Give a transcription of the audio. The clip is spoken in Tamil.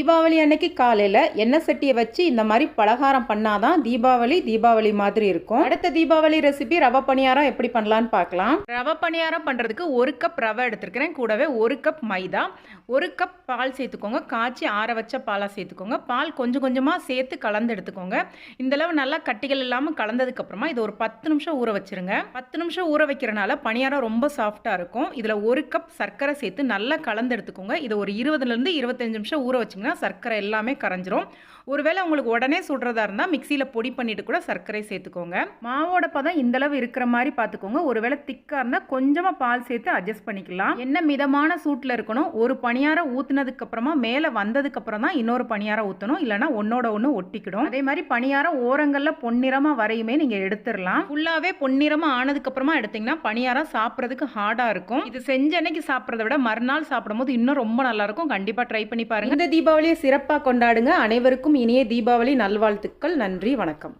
தீபாவளி அன்னைக்கு காலையில் எண்ணெய் சட்டியை வச்சு இந்த மாதிரி பலகாரம் பண்ணாதான் தீபாவளி தீபாவளி மாதிரி இருக்கும். அடுத்த தீபாவளி ரெசிபி ரவை பணியாரம் எப்படி பண்ணலான்னு பார்க்கலாம். ரவை பணியாரம் பண்ணுறதுக்கு ஒரு கப் ரவை எடுத்துருக்கிறேன். கூடவே ஒரு கப் மைதா ஒரு கப் பால் சேர்த்துக்கோங்க. காய்ச்சி ஆற வச்ச பாலாக சேர்த்துக்கோங்க. பால் கொஞ்சம் கொஞ்சமாக சேர்த்து கலந்து எடுத்துக்கோங்க. இந்த அளவு நல்லா கட்டிகள் இல்லாமல் கலந்ததுக்கப்புறமா இது ஒரு பத்து நிமிஷம் ஊற வச்சிருங்க. பத்து நிமிஷம் ஊற வைக்கிறனால பணியாரம் ரொம்ப சாஃப்டாக இருக்கும். இதில் ஒரு கப் சர்க்கரை சேர்த்து நல்லா கலந்து எடுத்துக்கோங்க. இதை ஒரு இருபதுலேருந்து இருபத்தஞ்சு நிமிஷம் ஊற வச்சிங்கன்னா சர்க்கரை எல்லாமே கரைஞ்சிரும். ஒருவேளை உங்களுக்கு உடனே சுடுறதா இருந்தால் மிக்சியில் பொடி பண்ணிட்டு கூட சர்க்கரை சேர்த்துக்கோங்க. மாவோட பதம் இந்த அளவு இருக்கிற மாதிரி பார்த்துக்கோங்க. ஒருவேளை திக்காக இருந்தால் கொஞ்சமாக பால் சேர்த்து அட்ஜஸ்ட் பண்ணிக்கலாம். என்ன மிதமான சூட்டில் இருக்கணும்? ஒரு பணியாரம் ஊற்றுனதுக்கு அப்புறமா மேலே வந்ததுக்கு அப்புறம் தான் இன்னொரு பணியாரம் ஊற்றணும் இல்லைனா ஒன்னோட ஒன்று ஒட்டிக்கிடும். அதே மாதிரி பணியாரம் ஓரங்களில் பொன்னிறமாக வரையுமே நீங்கள் எடுத்துடலாம். ஃபுல்லாகவே பொன்னிறமாக ஆனதுக்கப்புறமா எடுத்தீங்கன்னா பணியாரம் சாப்பிட்றதுக்கு ஹார்டாக இருக்கும். இது செஞ்ச அன்னைக்கு சாப்பிட்றத விட மறுநாள் சாப்பிடும்போது இன்னும் ரொம்ப நல்லாயிருக்கும் கண்டிப்பாக ட்ரை பண்ணி பாருங்க. இந்த தீபாவளி தீபாவளியை சிறப்பாக கொண்டாடுங்க. அனைவருக்கும் இனிய தீபாவளி நல்வாழ்த்துக்கள். நன்றி வணக்கம்.